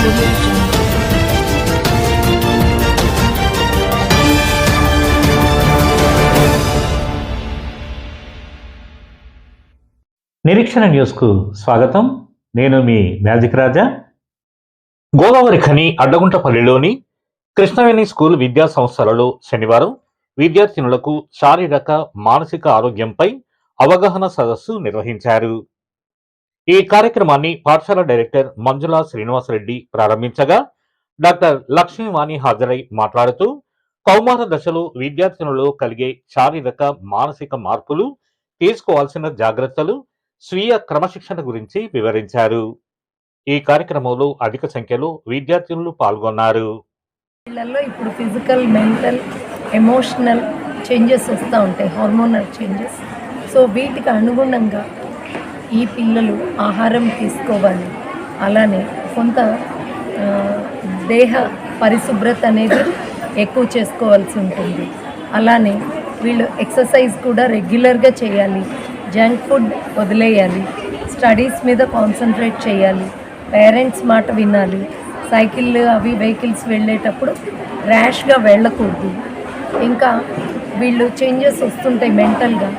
నిరీక్షణ న్యూస్కు స్వాగతం. నేను మీ మ్యాజిక్ రాజా. గోదావరి ఖని అడ్డగుంటపల్లిలోని కృష్ణవేణి స్కూల్ విద్యా సంస్థలలో శనివారం విద్యార్థినులకు శారీరక మానసిక ఆరోగ్యంపై అవగాహన సదస్సు నిర్వహించారు. ఈ కార్యక్రమాన్ని పాఠశాల డైరెక్టర్ మంజుల శ్రీనివాసరెడ్డి ప్రారంభించగా డాక్టర్ లక్ష్మీవాణి హాజరై మాట్లాడుతూ కౌమార దశలో విద్యార్థినులలో కలిగే శారీరక మానసిక మార్పులు తీసుకోవాల్సిన జాగ్రత్తలు స్వీయ క్రమశిక్షణ గురించి వివరించారు. ఈ కార్యక్రమంలో అధిక సంఖ్యలో విద్యార్థినులు పాల్గొన్నారు. పిల్లల్లో ఇప్పుడు ఫిజికల్ మెంటల్ ఎమోషనల్ చేంజెస్ వస్తూ ఉంటాయి హార్మోనల్ చేంజెస్. సో వీటికి అనుగుణంగా ఈ పిల్లలు ఆహారం తీసుకోవాలి. అలానే కొంత దేహ పరిశుభ్రత అనేది ఎక్కువ చేసుకోవాల్సి ఉంటుంది. అలానే వీళ్ళు ఎక్సర్సైజ్ కూడా రెగ్యులర్గా చేయాలి. జంక్ ఫుడ్ వదిలేయాలి. స్టడీస్ మీద కాన్సన్ట్రేట్ చేయాలి. పేరెంట్స్ మాట వినాలి. సైకిల్ అవి వెహికల్స్ వెళ్ళేటప్పుడు ర్యాష్గా వెళ్ళకూడదు. ఇంకా వీళ్ళు చేంజెస్ వస్తుంటాయి మెంటల్గా.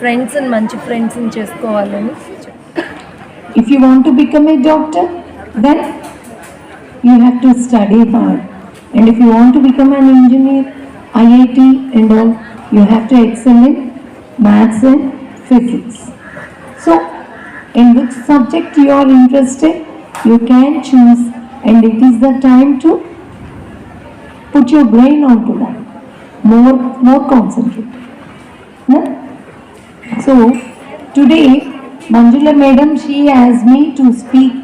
ఫ్రెండ్స్ని మంచి ఫ్రెండ్స్ని చేసుకోవాలని If you want to become a doctor, then you have to study hard. And if you want to become an engineer, IIT and all, you have to excel in maths and physics. So, in which subject you are interested, you can choose and it is the time to put your brain onto that. More, more concentrate. No? So today, Manjula madam, she asked me to speak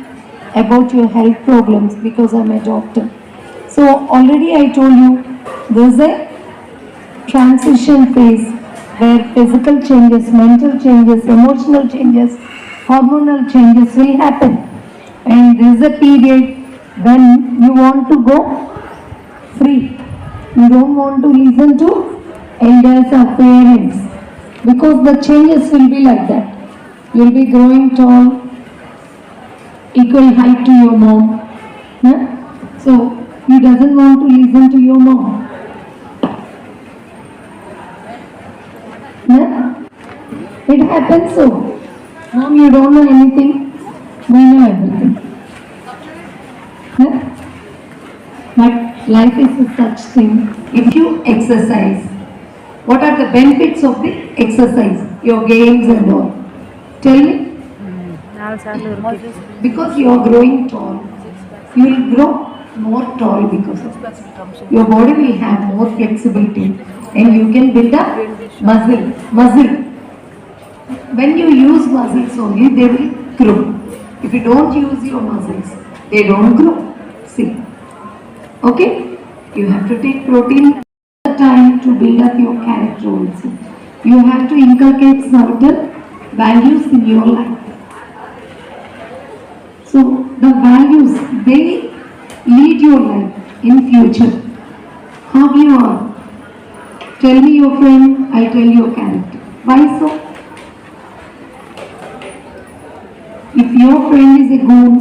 about your health problems because I'm a doctor. So already I told you, there's a transition phase where physical changes, mental changes, emotional changes, hormonal changes will happen. And there's a period when you want to go free. You don't want to listen to elders or parents because the changes will be like that. You'll be growing tall, equal height to your mom. huh? So he doesn't want to listen to your mom. huh? It happens so. Mom, you don't know anything. We know everything. huh? But life is a such thing. If you exercise, what are the benefits of the exercise? Your games and all. Tell me. Because you are growing tall, you will grow more tall because of. Your body will have more flexibility and you can build up muscle. Muscle. When you use muscles only, they will grow. If you don't use your muscles, they don't grow. See. Okay? You have to take protein the time to build up your character also. You have to inculcate certain values in your life. So the values, they lead your life in future. How you are. Tell me your friend, I tell your character. Why so? If your friend is a goon,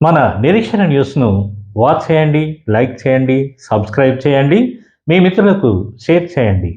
మన నిరీక్షణ న్యూస్ను watch చేయండి like చేయండి subscribe చేయండి మీ మిత్రులకు share చేయండి